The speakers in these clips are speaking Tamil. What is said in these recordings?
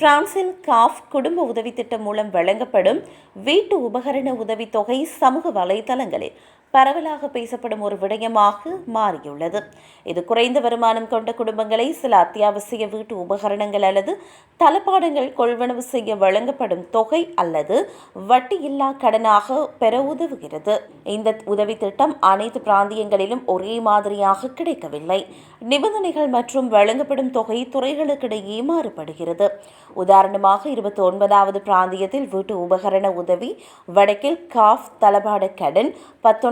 பிரான்சில் காஃப் குடும்ப உதவி திட்டம் மூலம் வழங்கப்படும் வீட்டு உபகரண உதவித்தொகை சமூக வலைதளங்களில் பரவலாக பேசப்படும் ஒரு விடயமாக மாறியுள்ளது. இது குறைந்த வருமானம் கொண்ட குடும்பங்களை சில அத்தியாவசிய வீட்டு உபகரணங்கள் அல்லது தளபாடங்கள் கொள்வனவு செய்ய வழங்கப்படும் தொகை அல்லது வட்டியில்லா கடனாக பெற உதவுகிறது. இந்த உதவி திட்டம் அனைத்து பிராந்தியங்களிலும் ஒரே மாதிரியாக கிடைக்கவில்லை. நிபந்தனைகள் மற்றும் வழங்கப்படும் தொகை துறைகளுக்கிடையே மாறுபடுகிறது. உதாரணமாக இருபத்தி ஒன்பதாவது பிராந்தியத்தில் வீட்டு உபகரண உதவி வடக்கில் காஃப் தளபாட கடன்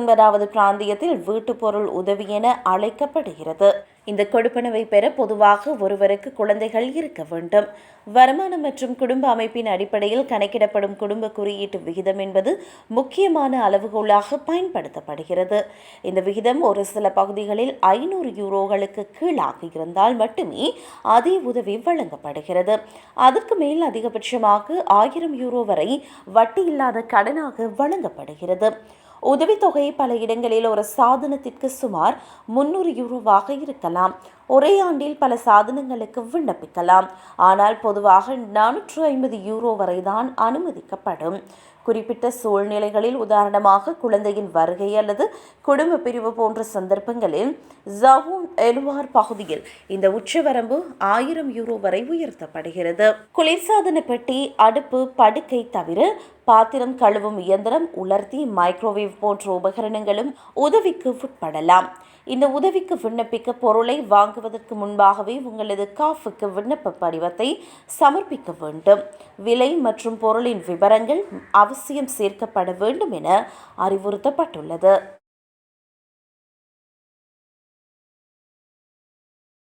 ஒன்பதாவது பிராந்தியத்தில் வீட்டு பொருள் உதவி என அழைக்கப்படுகிறது. இந்த கொடுப்பனவை பெற பொதுவாக ஒருவருக்கு குழந்தைகள் இருக்க வேண்டும். வருமானம் மற்றும் குடும்ப அமைப்பின் அடிப்படையில் கணக்கிடப்படும் குடும்ப குறியீட்டு விகிதம் என்பது முக்கியமான அளவுகோலாக பயன்படுத்தப்படுகிறது. இந்த விகிதம் ஒரு சில பகுதிகளில் ஐநூறு யூரோகளுக்கு கீழாக இருந்தால் மட்டுமே அதே உதவி வழங்கப்படுகிறது. அதற்கு மேல் அதிகபட்சமாக ஆயிரம் யூரோ வரை வட்டி இல்லாத கடனாக வழங்கப்படுகிறது. உதவித்தொகை பல இடங்களில் ஒரு சாதனத்திற்கு சுமார் முன்னூறு யூரோவாக இருக்கலாம். ஒரே ஆண்டில் பல சாதனங்களுக்கு விண்ணப்பிக்கலாம். ஆனால் பொதுவாக நானூற்று ஐம்பது யூரோ வரைதான் அனுமதிக்கப்படும். குறிப்பிட்ட சூழ்நிலைகளில் உதாரணமாக குழந்தையின் வருகை அல்லது குடும்ப பிரிவு போன்ற சந்தர்ப்பங்களில் ஜவுன் எலுவார் பகுதியில் இந்த உச்சவரம்பு ஆயிரம் யூரோ வரை உயர்த்தப்படுகிறது. குளிர்சாதன பெட்டி அடுப்பு படுக்கை தவிர பாத்திரம் கழுவும் இயந்திரம் உலர்த்தி மைக்ரோவேவ் போன்ற உபகரணங்களும் உதவிக்கு உட்படலாம். இந்த உதவிக்கு விண்ணப்பிக்க பொருளை வாங்குவதற்கு முன்பாகவே உங்களது காஃபுக்கு விண்ணப்ப படிவத்தை சமர்ப்பிக்க வேண்டும். விலை மற்றும் பொருளின் விவரங்கள் அவசியம் சேர்க்கப்பட வேண்டும் என அறிவுறுத்தப்பட்டுள்ளது.